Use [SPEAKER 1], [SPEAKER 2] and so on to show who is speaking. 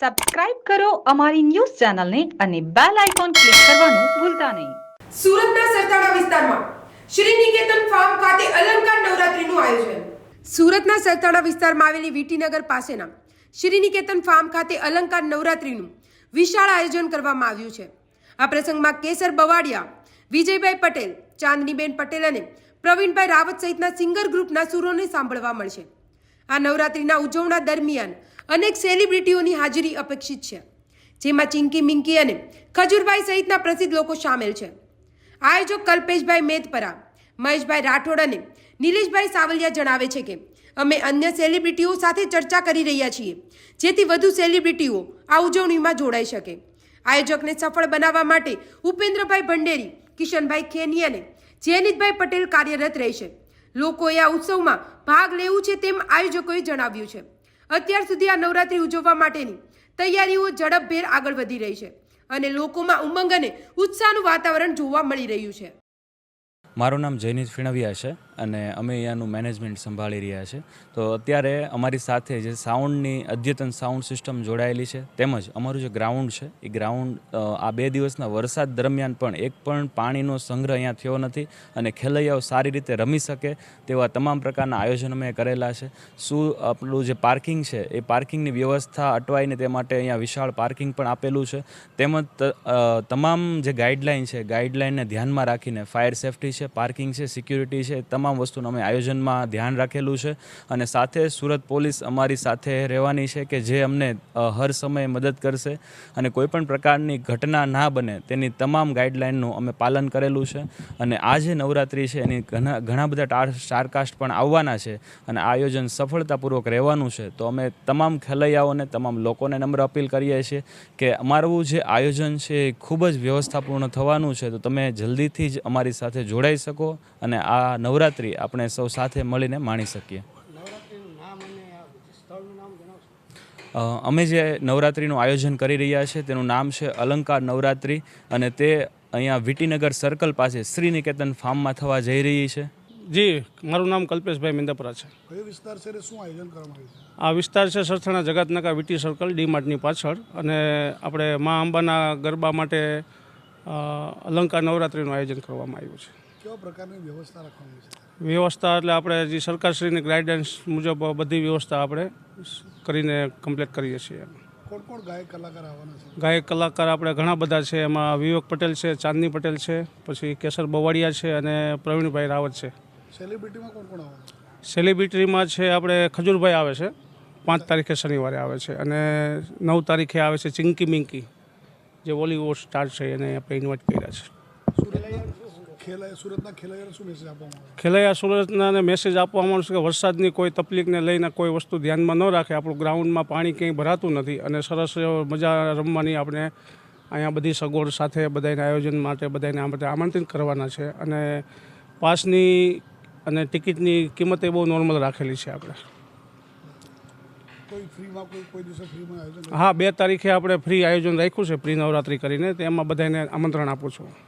[SPEAKER 1] Subscribe કરો અમારી news ચેનલને અને બેલ આઇકોન ક્લિક કરવાનું ભૂલતા નહીં.
[SPEAKER 2] સુરતના સરથાણા વિસ્તારમાં શ્રી નિકેતન ફાર્મ ખાતે અલંકાર નવરાત્રીનું આયોજન. સુરતના સરથાણા વિસ્તારમાં આવેલી વીટીનગર પાસેના શ્રી નિકેતન ફાર્મ ખાતે અલંકાર નવરાત્રીનું વિશાળ આયોજન કરવામાં આવ્યું છે. આ પ્રસંગમાં કેસર બવાડિયા, વિજયભાઈ પટેલ, ચાંદનીબેન પટેલ અને પ્રવીણભાઈ રાવત સહિતના સિંગર ગ્રુપના સુરોને સાંભળવા મળશે. આ નવરાત્રીના ઉજવણા દરમિયાન અનેક સેલિબ્રિટીઓની હાજરી અપેક્ષિત છે, જેમાં ચિંકી મિંકી અને ખજૂરભાઈ સહિતના પ્રસિદ્ધ લોકો સામેલ છે. આયોજક કલ્પેશભાઈ મેદપરા, મહેશભાઈ રાઠોડ અને નિલેશભાઈ સાવલિયા જણાવે છે કે, અમે અન્ય સેલિબ્રિટીઓ સાથે ચર્ચા કરી રહ્યા છીએ, જેથી વધુ સેલિબ્રિટીઓ આ ઉજવણીમાં જોડાઈ શકે. આયોજકને સફળ બનાવવા માટે ઉપેન્દ્રભાઈ ભંડેરી, કિશનભાઈ ખેની અને જયનિતભાઈ પટેલ કાર્યરત રહેશે. લોકોએ આ ઉત્સવમાં ભાગ લેવું છે તેમ આયોજકોએ જણાવ્યું છે. અત્યાર સુધી આ નવરાત્રી ઉજવવા માટેની તૈયારીઓ ઝડપભેર આગળ વધી રહી છે અને લોકોમાં ઉમંગ અને ઉત્સાહનું વાતાવરણ જોવા મળી રહ્યું છે.
[SPEAKER 3] મારું નામ જયનીશ ફીણવિયા છે અને અમે અહીંયાનું મેનેજમેન્ટ સંભાળી રહ્યા છે. તો અત્યારે અમારી સાથે જે સાઉન્ડની અદ્યતન સાઉન્ડ સિસ્ટમ જોડાયેલી છે, તેમજ અમારું જે ગ્રાઉન્ડ છે, એ ગ્રાઉન્ડ આ બે દિવસના વરસાદ દરમિયાન પણ એક પણ પાણીનો સંગ્રહ અહીંયા થયો નથી અને ખેલૈયાઓ સારી રીતે રમી શકે તેવા તમામ પ્રકારના આયોજન અમે કરેલા છે. શું આપણું જે પાર્કિંગ છે, એ પાર્કિંગની વ્યવસ્થા અટવાઈને તે માટે અહીંયા વિશાળ પાર્કિંગ પણ આપેલું છે. તેમજ તમામ જે ગાઈડલાઈન છે ગાઈડલાઈનને ધ્યાનમાં રાખીને ફાયર સેફટી છે પાર્કિંગ છે, સિક્યુરિટી છે, તમામ વસ્તુનું અમે આયોજનમાં ધ્યાન રાખેલું છે. અને સાથે સુરત પોલીસ અમારી સાથે રહેવાની છે કે જે અમને હર સમયે મદદ કરશે અને કોઈપણ પ્રકારની ઘટના ના બને તેની તમામ ગાઈડલાઇનનું અમે પાલન કરેલું છે. અને આ જે નવરાત્રિ છે, એની ઘણા ઘણા બધા ટાર, સ્ટારકાસ્ટ પણ આવવાના છે અને આયોજન સફળતાપૂર્વક રહેવાનું છે. તો અમે તમામ ખેલૈયાઓને, તમામ લોકોને નમ્ર અપીલ કરીએ છીએ કે અમારું જે આયોજન છે એ ખૂબ જ વ્યવસ્થાપૂર્ણ થવાનું છે. તો તમે જલ્દીથી જ અમારી સાથે જોડાઈ શકો અને આ નવરાત્રિ આપણે સૌ સાથે મળીને માણી શકીએ. અમે જે નવરાત્રિનું આયોજન કરી રહ્યા છે તેનું નામ છે અલંકાર નવરાત્રિ અને તે અહીંયા વિટીનગર સર્કલ પાસે શ્રી નિકેતન ફાર્મમાં થવા જઈ રહી છે.
[SPEAKER 4] જી મારું નામ કલ્પેશભાઈ મિંદપરા છે.
[SPEAKER 5] કયો વિસ્તાર છે શું આયોજન કરવામાં આવ્યું છે?
[SPEAKER 4] આ વિસ્તાર છે Sarthana Jagatnagar VT circle D માર્ટની પાછળ અને આપણે મા અંબાના ગરબા માટે અલંકાર નવરાત્રિનું આયોજન કરવામાં આવ્યું છે.
[SPEAKER 5] કેવા પ્રકારની વ્યવસ્થા રાખવાની છે?
[SPEAKER 4] વ્યવસ્થા એટલે આપણે જે સરકારશ્રીની ગાઈડન્સ મુજબ બધી વ્યવસ્થા આપણે કરીને કમ્પ્લીટ કરીએ છીએ.
[SPEAKER 5] કોણ કોણ ગાયક કલાકાર આવવાના છે?
[SPEAKER 4] ગાયક કલાકાર આપણે ઘણા બધા છે. એમાં વિવેક પટેલ છે ચાંદની પટેલ છે પછી કેસર બવાડિયા છે અને પ્રવીણભાઈ રાવત છે.
[SPEAKER 5] સેલિબ્રિટીમાં કોણ કોણ આવવાના
[SPEAKER 4] સેલિબ્રિટીમાં છે આપણે ખજૂરભાઈ આવે છે. પાંચ તારીખે શનિવારે આવે છે અને નવ તારીખે આવે છે ચિંકી મિંકી. જે બોલિવૂડ સ્ટાર છે એને આપણે ઇન્વાઇટ કર્યા છે.
[SPEAKER 5] ખેલાય સુરતના શું મેસેજ આપવામાં આવે
[SPEAKER 4] ખેલૈયા સુરતનાને મેસેજ આપવામાં આવશે કે વરસાદની કોઈ તકલીફને લઈને કોઈ વસ્તુ ધ્યાનમાં ન રાખે. આપણું ગ્રાઉન્ડમાં પાણી ક્યાંય ભરાતું નથી અને સરસ મજા રમવાની આપણે અહીંયા બધી સગવડ સાથે બધાને આયોજન માટે બધાને આ માટે આમંત્રિત કરવાના છે અને પાસની અને ટિકિટની કિંમત એ બહુ નોર્મલ રાખેલી છે આપણે. હા બે તારીખે આપણે ફ્રી આયોજન રાખ્યું છે પ્રી નવરાત્રી કરીને. તેમાં બધાને આમંત્રણ આપું છું.